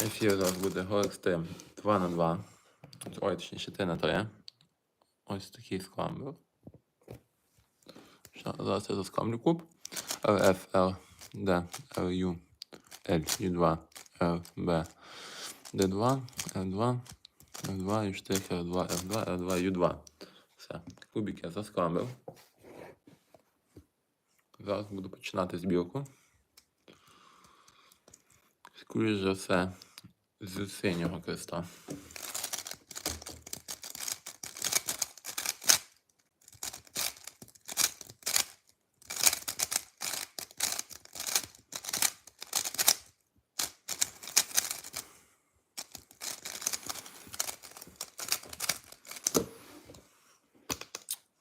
Ефір зараз буде GLXT 2 на 2 Ой, точніше 3 на 3 Ось такий скамбер. Ща- Зараз я заскамлю куб. RF, L, D, LU, L, U2, RB, D2, L2, L2, U4, L2, F2, L2, U2. Все. Кубик я заскамбив. Зараз буду починати збірку. Скоріше за все, з синього креста.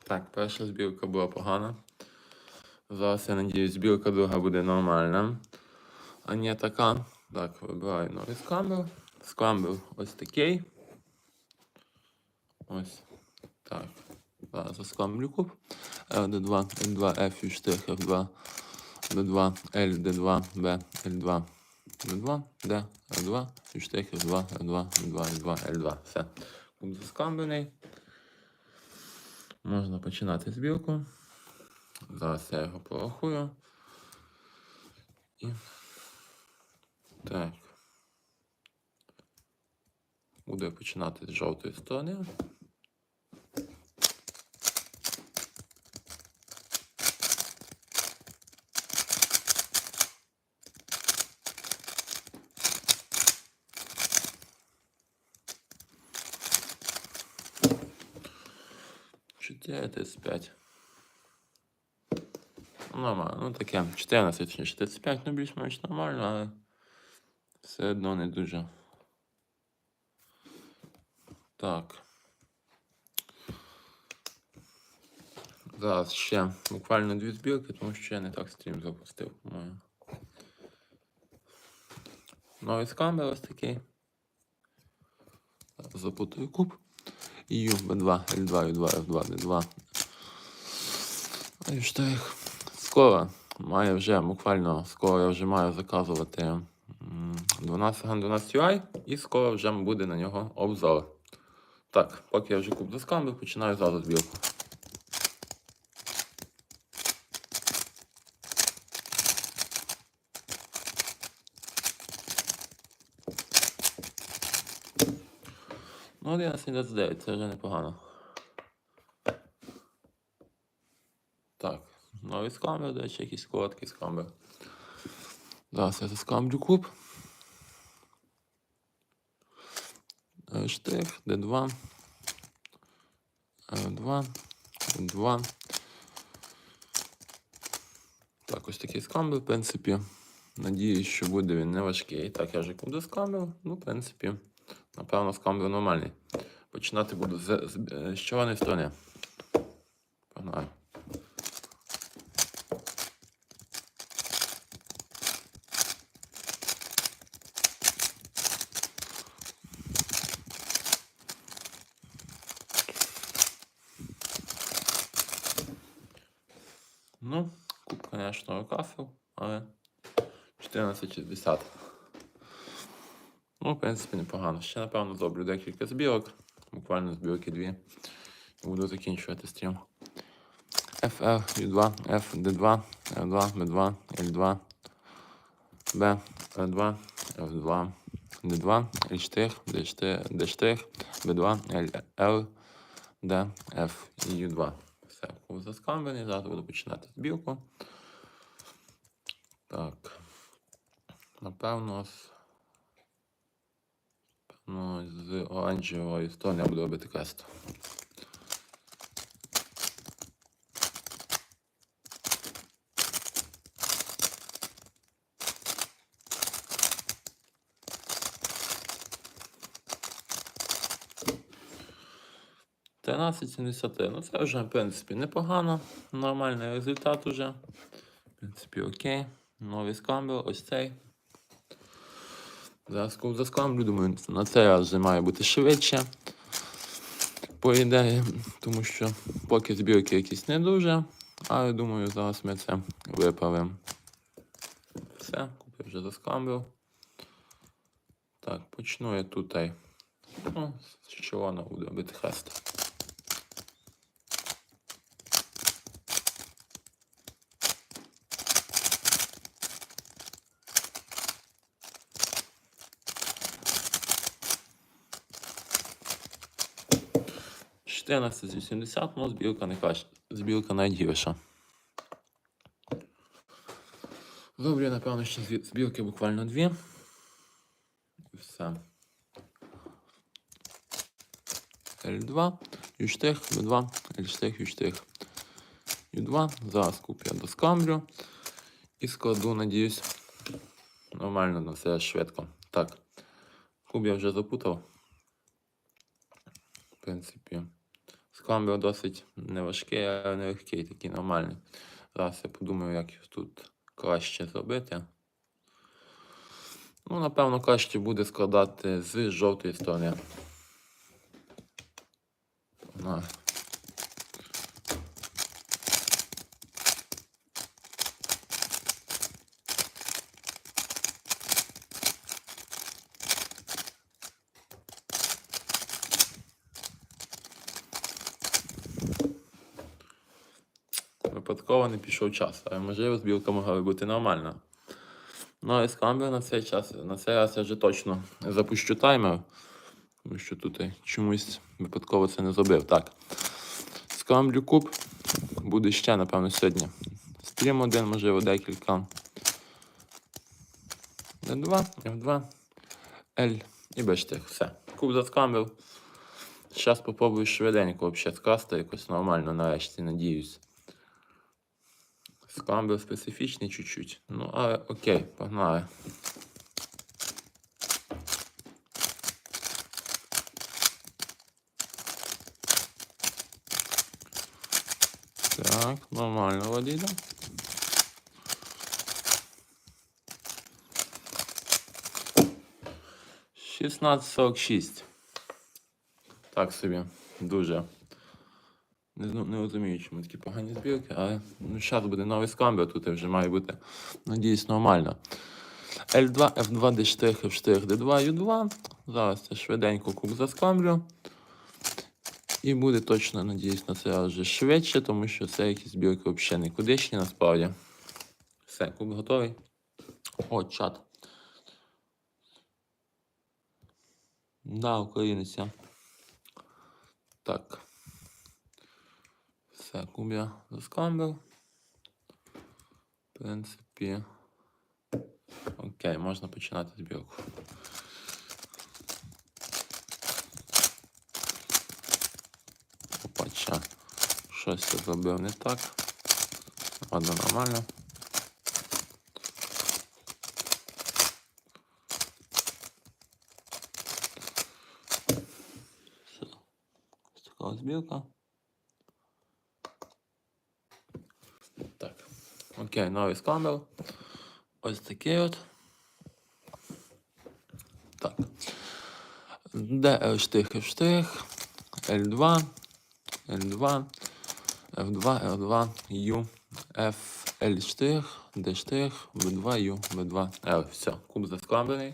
Так, перша збірка була погана. Зараз я надіюсь, збірка друга буде нормальна. А не така. Так, вибираю новий скамбер. Скамбер ось такий. Ось. Так. Зараз заскамблю куб. LD2, L2, F, U4, F2, D2, L, D2, B, L2, D2, D, L2, U4, F2, L2, D2, L2, L2. Все. Куб заскамблений. Можна починати збірку. Зараз я його порахую. І... Так. Буду я починати з жовтої сторони. Чотири, п'ять. Нормально, ну таке. 14, точніше, 35, ну більш-менш нормально, але все одно не дуже. Так. Зараз ще буквально дві збірки, тому що я не так стрім запустив, по-моєму. Новий ось такий. Зараз запутаю куб. EU, B2, L2, U2, F2, D2. А і штрих. Скоро має вже, буквально скоро я вже маю заказувати 12 ган 12 UI і скоро вже буде на нього обзор. Так, поки я вже куп заскамбив, починаю зразу збірку. Ну, 11.29, це вже непогано. Так, новий скамбер, до речі, якийсь короткий скамбер. Зараз я заскамблю куб. Штрих, D2. F2, F2. Так, ось такий скамбл, в принципі. Надіюсь, що буде він не важкий. Так, я вже куди скамбл. Ну, в принципі, напевно, скамбл нормальний. Починати буду з, з, з, з чорної сторони. Погнали. Ну, куб, конечно, кафел, але 14,60. Ну, в принципі, непогано. Ще, напевно, зроблю декілька збірок. Буквально збірки дві. Буду закінчувати стрім. FR, U2, F, D2, L2, B2, L2, B, L2, F2, D2, L4, D4, D4, B2, L, D, F і U2. Все, куб заскамбений. Зараз буду починати збірку. Так. Напевно, з, ну, з оранжевої сторони я буду робити крест. Тринадцять сімдесят три. Ну це вже, в принципі, непогано. Нормальний результат уже. В принципі, окей. Новий скамбер, ось цей. Зараз коли заскамблю, думаю, на цей раз вже має бути швидше. По ідеї, тому що поки збірки якісь не дуже, але думаю, зараз ми це виправимо. Все, купив вже заскамбив. Так, почну я тут. Ну, з чого буду робити хрест. Чотирнадцять з 80, ну збілка не краще. Збілка гірша. Добре, напевно, ще збілки буквально дві. І все. L2, U', B2, L', U', U2. Зараз куплю я доскамлю і складу, надіюсь, нормально на все швидко. Так, куб я вже запутав. В принципі, скамбер досить неважкий, але нелегкий, такий нормальний. Зараз я подумаю, як його тут краще зробити. Ну, напевно, краще буде складати з жовтої сторони. Не пішов час, але можливо збілка могла бути нормальна. Ну, але скамбер на цей час, на цей раз я вже точно запущу таймер. Тому що тут я чомусь випадково це не зробив. Так. Скамблю куб. Буде ще, напевно, сьогодні. Стрім один, можливо, декілька. Д2, F2, L і бачите, все. Куб заскамбив. Зараз попробую швиденько взагалі скласти якось нормально нарешті, надіюсь. Скамбер специфічний чуть-чуть. Ну, але окей, погнали. Так, нормально водіда. Шістнадцять сорок шість. Так собі. Дуже. Не, не розумію, чому такі погані збірки, але ну, зараз буде новий скамбер, тут вже має бути, надіюсь, нормально. L2, F2, D4, F4, D2, U2. Зараз я швиденько куб заскамлю. І буде точно, надіюсь, на це вже швидше, тому що це якісь збірки взагалі нікудишні насправді. Все, куб готовий. О, чат. Да, українець. Так. Все, куб я заскамбив. В принципі. Окей, можна починати збірку. Опача. Щось я зробив не так. Ладно, нормально. Все. Ось така збірка. Окей, новий скамбер. Ось такий от. Так. Де штих, F штих. L2. L2, F2, L2, U, F, L штих, D штих, B2, U, B2, L. Все, куб заскамблений.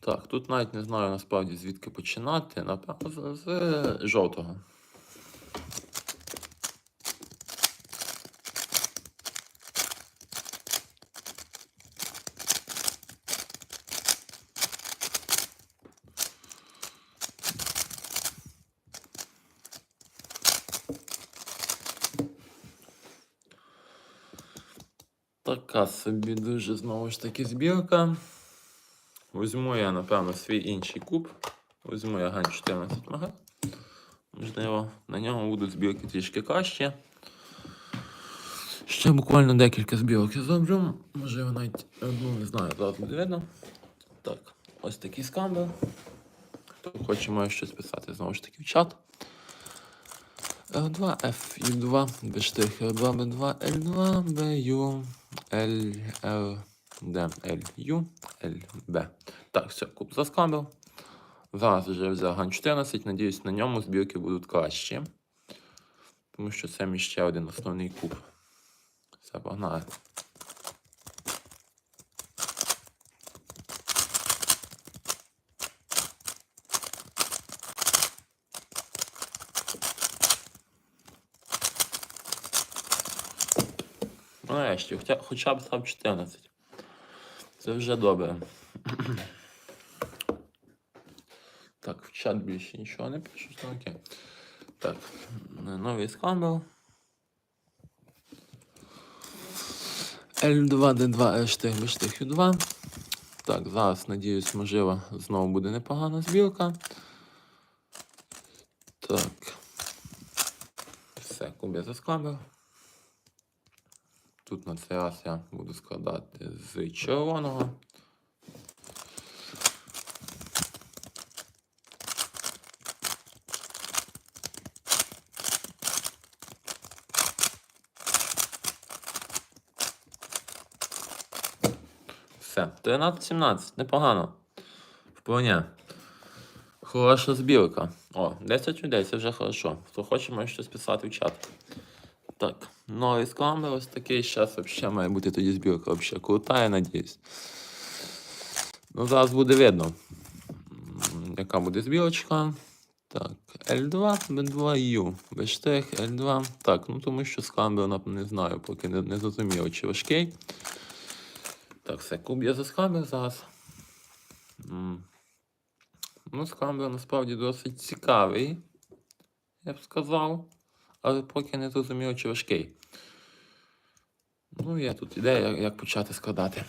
Так, тут навіть не знаю насправді звідки починати. Напевно, з, з жовтого. Така собі дуже знову ж таки збірка. Візьму я, напевно, свій інший куб. Візьму я Ган 14 мага. Можливо, на ньому будуть збірки трішки краще. Ще буквально декілька збірок я зроблю. Можливо, навіть одну не знаю, зараз буде видно. Так, ось такий скамбер. Хто хоче, може щось писати знову ж таки в чат. L2, F, U2, B штрих, L2, B2, L2, BU, L, D, L, U, L, B. Так, все, куб заскабив. Зараз вже взяв ган 14, надіюсь, на ньому збірки будуть кращі. Тому що це мій ще один основний куб. Все, погнали. Нарешті, хоча, хоча б став 14. Це вже добре. Так, в чат більше нічого не пишу, окей. Так, новий скандал. L2, D2, H B U2. Так, зараз, надіюсь, можливо, знову буде непогана збірка. Так. Все, куб я заскладив. Тут на цей раз я буду складати з червоного. Все, 13-17, непогано. Вполне. Хороша збірка. О, 10 людей, це вже хорошо. Хто хоче, може щось писати в чат. Так, новий скламбер ось такий. Зараз взагалі має бути тоді збірка взагалі крута, я надіюсь. Ну, зараз буде видно, яка буде збірочка. Так, L2, B2U, бештрих, L2. Так, ну тому що скламбер, не знаю, поки не, не зрозуміло, чи важкий. Так, все, куб я заскамбер зараз. М. Ну, скамбер насправді досить цікавий, я б сказав. Але поки не зрозуміло, чи важкий. Ну, є тут ідея, як- почати складати.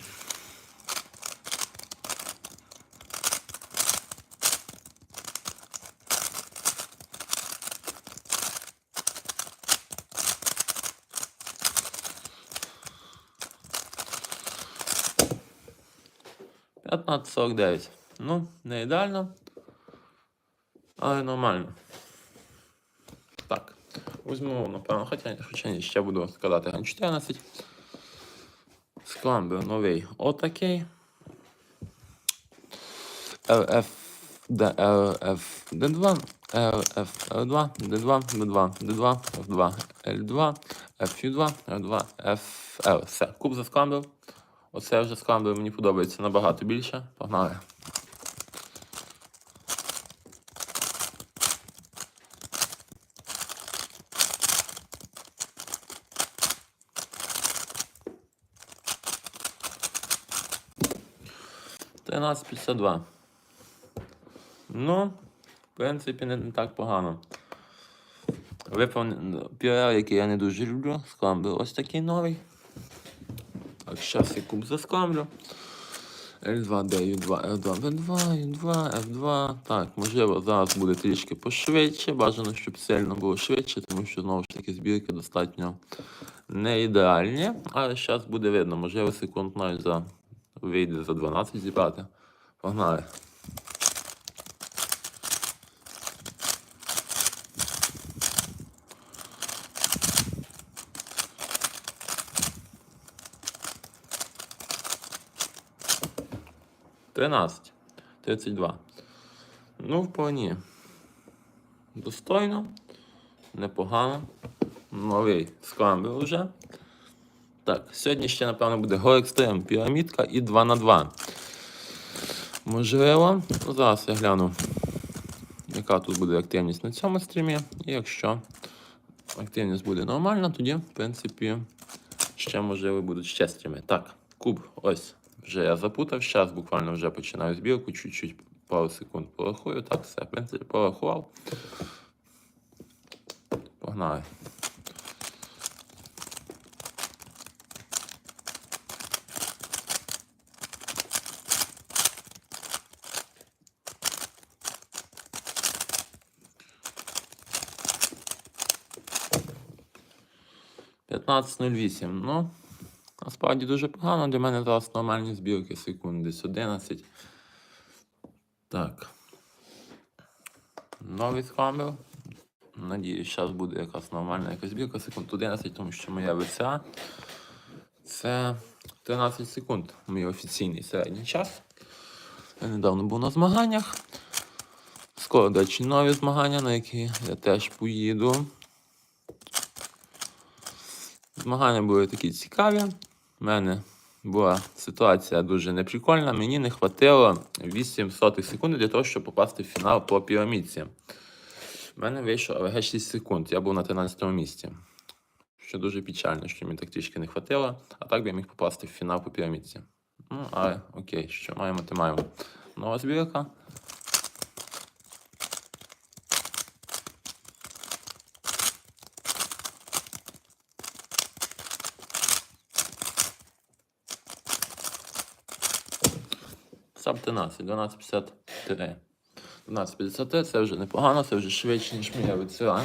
П'ятнадцять сорок дев'ять. Ну, не ідеально. Але нормально. Візьму, напевно, хоча, хоча ще буду складати ган 14. Скламбер новий отакий. LF, D, LF, D2, LF, L2, D2, D2, D2, F2, L2, FU2, R2, FL. Все, куб за скламбер. Оце вже скламбер мені подобається набагато більше. Погнали. Тринадцять п'ятдесят два. Ну, в принципі, не, так погано. Виповнений піар, який я не дуже люблю. Скламбер ось такий новий. Так, зараз я куб заскламлю. L2, D, U2, L2, B2, U2, F2. Так, можливо, зараз буде трішки пошвидше. Бажано, щоб сильно було швидше, тому що знову ж таки збірки достатньо не ідеальні. Але зараз буде видно, можливо, секунд навіть за вийде за 12 зібрати. Погнали. Тринадцять. Тридцять два. Ну, вполне. Достойно. Непогано. Новий скламбер вже. Так, сьогодні ще, напевно, буде Extreme пірамідка і 2 на 2 Можливо, зараз я гляну, яка тут буде активність на цьому стрімі. І якщо активність буде нормальна, тоді, в принципі, ще можливо будуть ще стріми. Так, куб, ось. Вже я запутав, зараз буквально вже починаю збірку, чуть-чуть пару секунд порахую. Так, все, в принципі, порахував. Погнали. П'ятнадцять нуль вісім. Ну, насправді дуже погано. Для мене зараз нормальні збірки секунд десь 11. Так. Новий скамбер. Надіюсь, зараз буде якась нормальна якась збірка секунд 11, тому що моя ВСА це 13 секунд. Мій офіційний середній час. Я недавно був на змаганнях. Скоро, до речі, нові змагання, на які я теж поїду. Змагання були такі цікаві. У мене була ситуація дуже неприкольна. Мені не хватило 8 сотих секунди для того, щоб попасти в фінал по пірамідці. У мене вийшов АВГ 6 секунд. Я був на 13 місці. що дуже печально, що мені так трішки не хватило, а так би я міг попасти в фінал по пірамідці. Ну, але окей, що маємо, то маємо. Нова збірка. Саб 13, 1253. 1253 це вже непогано, це вже швидше, ніж моя ВЦА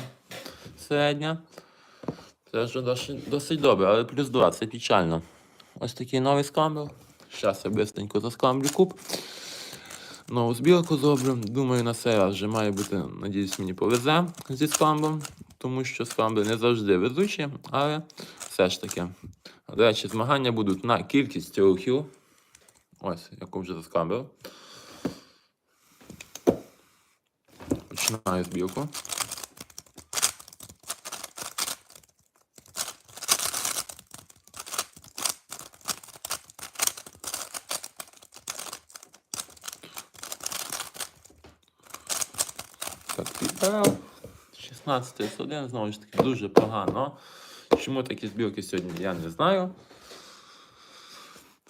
середня. Це вже досить, досить добре, але плюс 2, це печально. Ось такий новий скамбл. Зараз я бистренько заскамблю куб. Нову збірку зроблю. Думаю, на цей раз вже має бути, надіюсь, мені повезе зі скамблом, тому що скамбли не завжди везучі, але все ж таки. До речі, змагання будуть на кількість рухів. Ось, яку вже заскамбив. Починаю збірку. Так, підбирав. 16 S1, знову ж таки, дуже погано. Чому такі збірки сьогодні, я не знаю.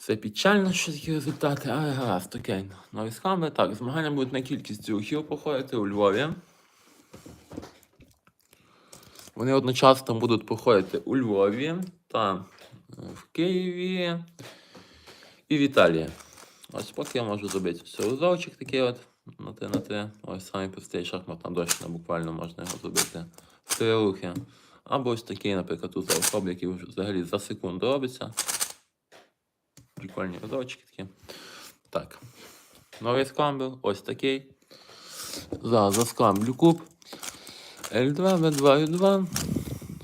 Це печально, що такі результати, але гаразд, окей. Нові схами. Так, змагання будуть на кількість рухів проходити у Львові. Вони одночасно будуть проходити у Львові та е, в Києві і в Італії. Ось поки я можу зробити все узорчик такий от на те на те. Ось самий простий шахматна дощина, буквально можна його зробити в три рухи. Або ось такий, наприклад, узор який взагалі за секунду робиться. Прикольні узорчики такі. Так. Новий скамбл, ось такий. Зараз заскамблю куб. L2, V2, U2.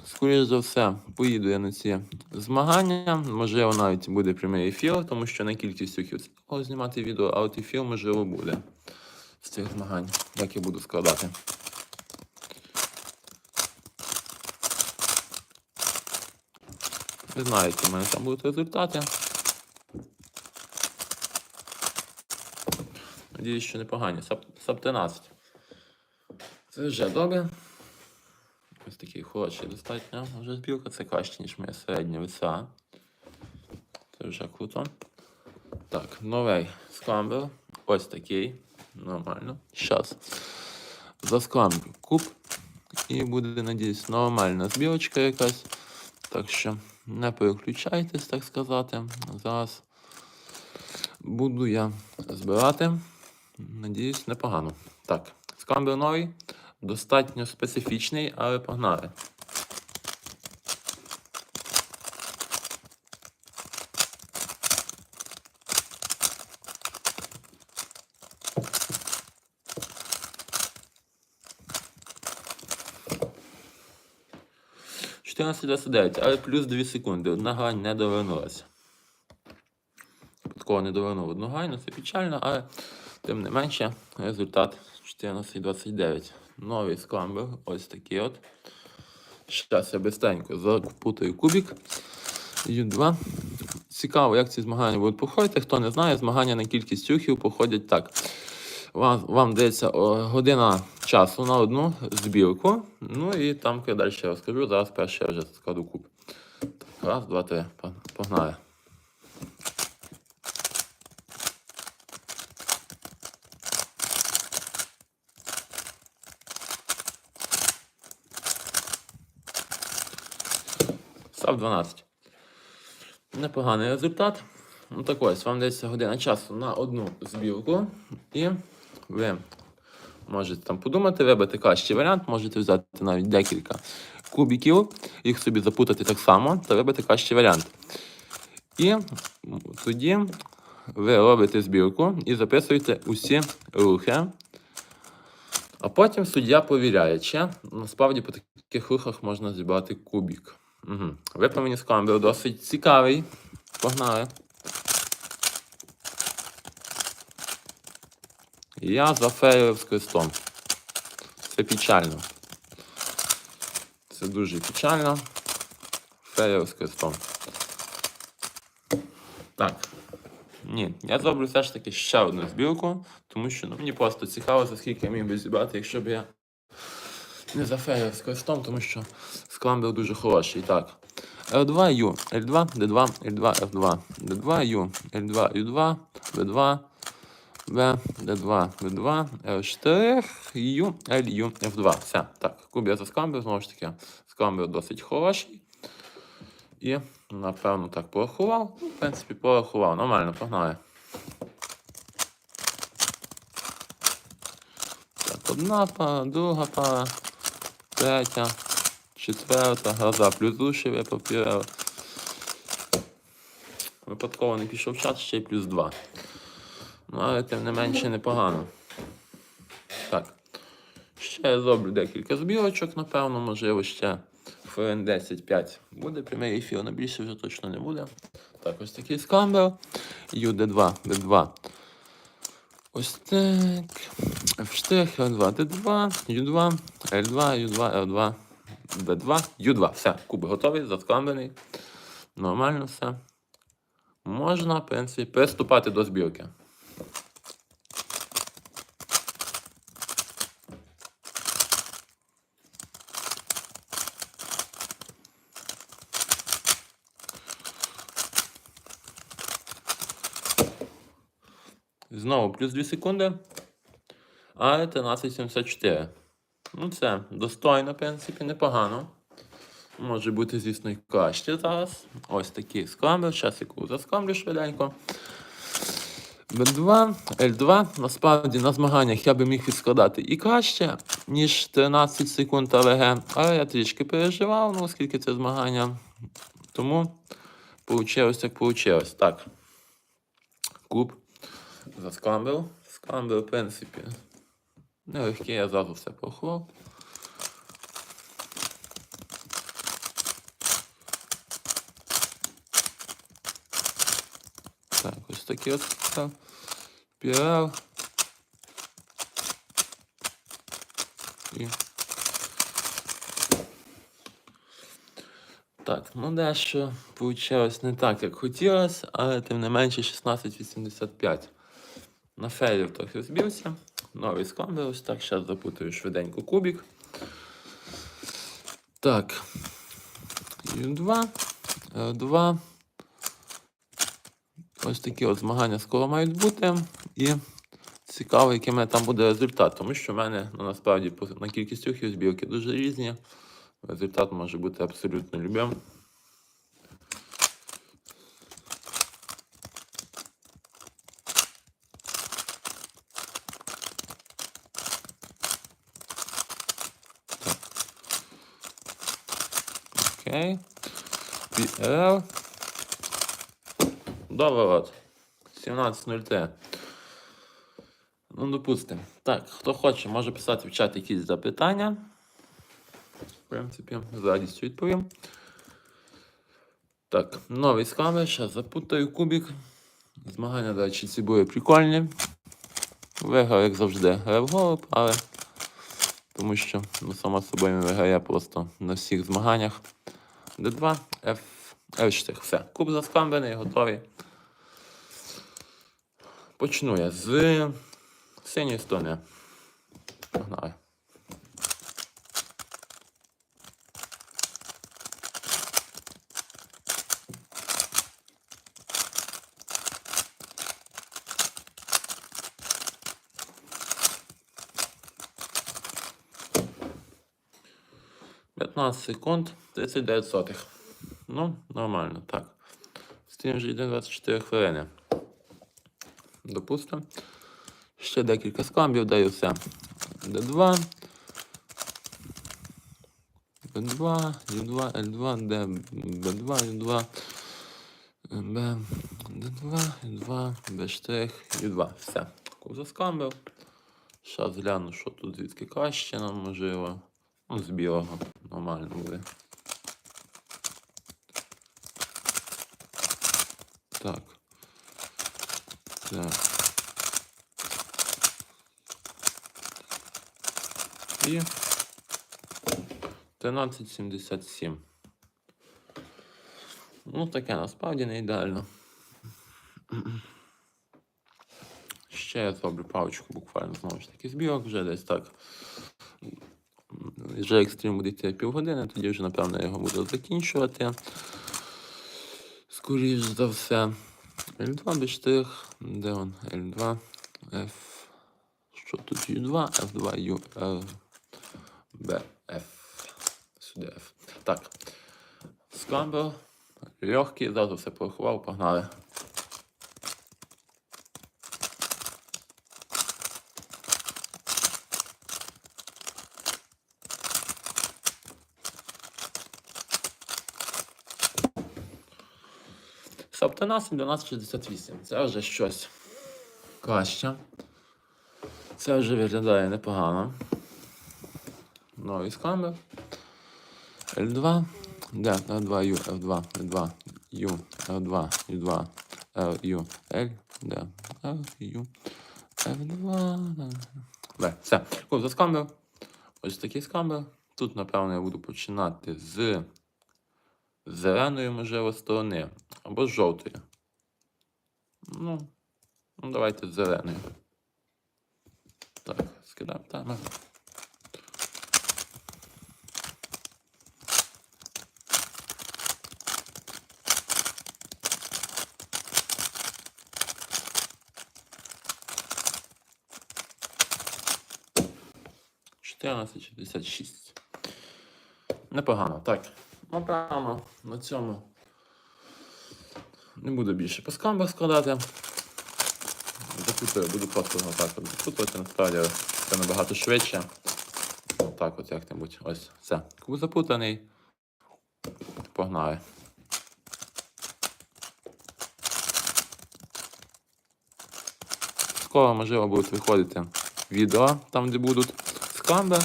Скоріше за все, поїду я на ці змагання. Можливо, навіть буде прямий ефір, тому що на кількість рухів цікаво знімати відео, а от ефір, можливо, буде з цих змагань, як я буду складати. Не знаю, які в мене там будуть результати. Надіюсь, що непогані. Саб, саб 13. Це вже добре. Ось такий хороший достатньо вже збірка. Це краще, ніж моя середня ВСА. Це вже круто. Так, новий скамбер. Ось такий. Нормально. Щас. Заскамблю куб. І буде, надіюсь, нормальна збірочка якась. Так що не переключайтесь, так сказати. Зараз буду я збирати. Надіюсь, непогано. Так, скамбер новий. Достатньо специфічний, але погнали. — 14.29, але плюс 2 секунди. Одна грань не довернулася. Випадково не довернув одну грань, ну це печально, але тим не менше результат 14.29. Новий скламбер, ось такий от. Зараз я бистренько запутаю кубик. Ю2. Цікаво, як ці змагання будуть проходити. Хто не знає, змагання на кількість рухів проходять так. Вам, вам дається година часу на одну збірку. Ну і там я далі розкажу. Зараз перше я вже складу куб. Раз, два, три. Погнали. Став 12. Непоганий результат. Ну так ось, вам дається година часу на одну збірку. І ви можете там подумати, вибрати кращий варіант, можете взяти навіть декілька кубиків, їх собі запутати так само та вибрати кращий варіант. І тоді ви робите збірку і записуєте усі рухи. А потім суддя повіряє, чи насправді по таких рухах можна зібрати кубик. Угу. Виповнені скамбер досить цікавий. Погнали. Я зафейлив з крестом. Це печально. Це дуже печально. Фейл з крестом. Так. Ні, я зроблю все ж таки ще одну збірку, тому що ну, мені просто цікаво, за скільки я міг би зібрати, якщо б я не за зафеїв з квестом, тому що скламбер дуже хороший. Так. L2, U, L2, D2, L2, F2, D2, U, L2, U2, V2, V, D2, V2, L4, U, L, U, F2. Все. Так, куб я за скламбер, знову ж таки, скламбер досить хороший. І, напевно, так порахував. В принципі, порахував. Нормально, погнали. Так, одна пара, друга пара, третя, четверта, гроза плюс душі я попірав. Випадково не пішов час, ще й плюс два. Ну, але тим не менше непогано. Так. Ще я зроблю декілька збірочок, напевно, можливо, ще хвилин 10-5 буде прямий ефір, але більше вже точно не буде. Так, ось такий скамбер. UD2, D2. Ось так. F4, L2, D2, U2, L2, U2, L2, D2, U2. Все, куб готовий, заскамбений. Нормально все. Можна, в принципі, приступати до збірки. Знову плюс 2 секунди. А 1374. Ну, це достойно, в принципі, непогано. Може бути, звісно, і краще зараз. Ось такий скамбер. Зараз яку заскамблю швиденько. Б2, L2. Насправді на змаганнях я би міг відскладати і краще, ніж 13 секунд АВГ. Але я трішки переживав, ну, оскільки це змагання. Тому вийшло, як вийшло. Так. Куб за скамбер. Скамбер, в принципі, нелегкий, я зразу все порахував. Так, ось такі от так, пірал. І... Так, ну дещо вийшло не так, як хотілося, але тим не менше 16,85. На фейлів трохи збився. Новий скамбер, ось так, зараз запутаю швиденько кубик. Так. Ю2, L2. Ось такі от змагання скоро мають бути. І цікаво, який там буде результат, тому що в мене ну, насправді на кількість рухів збірки дуже різні. Результат може бути абсолютно любим. Окей. PL. Добре, от. 17.03. Ну, допустимо. Так, хто хоче, може писати в чат якісь запитання. В принципі, з радістю відповім. Так, новий скамер, зараз запутаю кубик. Змагання, до речі, ці були прикольні. Виграв, як завжди, грав але тому що, ну, само собою, виграє просто на всіх змаганнях. D2, F, F4. Все. Куб заскамблений, готовий. Почну я з синьої сторони. Погнали. П'ятнадцять секунд, 39 сотих. Ну, нормально, так. Стрім вже йде 24 хвилини. Допустимо. Ще декілька скамбів даю все. Д2. Б2, Ю2, Л2, Д, Б2, Ю2, Б, Д2, Ю2, Б', Ю2. Все. Куза скамбив. Зараз гляну, що тут звідки краще нам можливо. Ну, з білого нормально буде. Так. Так. І 1377. Ну, таке насправді не ідеально. Ще я зроблю паличку буквально знову ж таки збірок, вже десь так. Вже екстрім буде йти півгодини, тоді вже, напевно, я його буду закінчувати. Скоріш за все. L2 без штих. Де он? L2, F. Що тут U2, F2, U, L, B, F. Сюди F. Так. Скамбер. Легкий, зразу все порахував, погнали. Саптанас 1268. Це вже щось краще. Це вже виглядає непогано. Новий скамбер. L2. Де? L2, U, F2, L2, U, F2, U2, L, U, L, де? L, U, F2. Де, все. Круто, за скамбер. Ось такий скамбер. Тут, напевно, я буду починати з зеленої, можливо, сторони. Або жовтої. Ну, ну давайте з зеленої. Так, скидаємо таймер. Чотирнадцять шістдесят шість. Непогано. Так. Напевно, на цьому не буду більше по скамбах складати. Запутаю, буду просто його так от запутувати, насправді це набагато швидше. Отак от як-небудь. Ось, все. Куб запутаний. Погнали. Скоро, можливо, будуть виходити відео, там, де будуть скамби.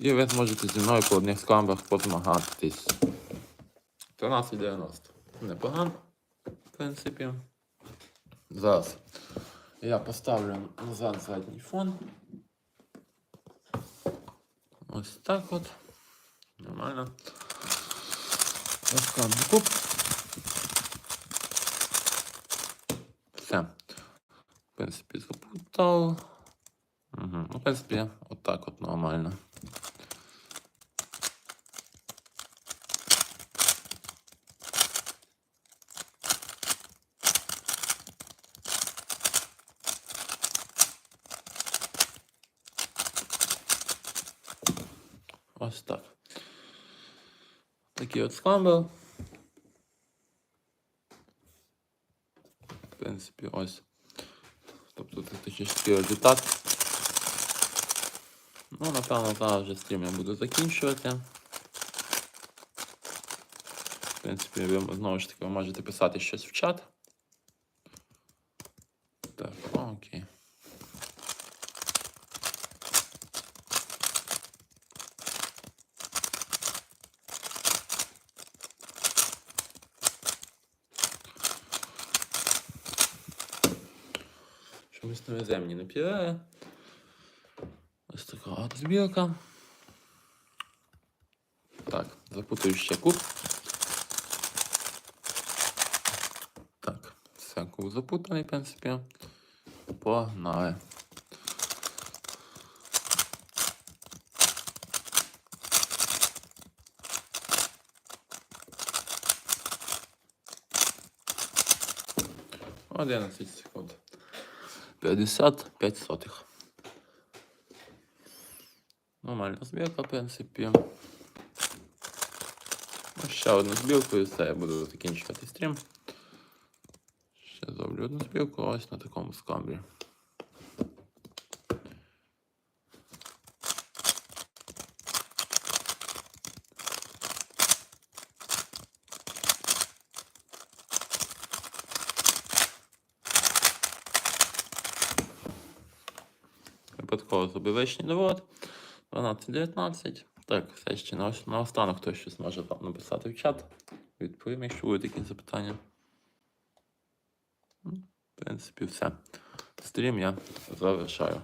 І ви зможете зі мною по одних скамбах позмагатись. 13,90. Непогано, в принципі. Зараз я поставлю назад задній фон. Ось так от. Нормально. Розкладу куб. Все. В принципі, запутав. Угу. В принципі, отак от нормально. Ось так. Такий от скамбер. В принципі, ось. Тобто технічний результат. Ну, напевно, зараз вже стрім я буду закінчувати. В принципі, ви знову ж таки ви можете писати щось в чат. Так, окей. Чомусь не. Ось така от збірка. Так, запутаю ще куб. Так, все, куб запутаний, в принципі. Погнали. Одинадцять. 55 сотих. Нормальна збірка, в принципі. Ну, Ще одну збірку і все, я буду закінчувати стрім. Ще зроблю одну збірку ось на такому скамбі. Випадково довод. 12-19. Так, все ще на, на останок хтось щось може там написати в чат. Відповім, якщо будуть якісь запитання. Ну, В принципі, все. Стрім я завершаю.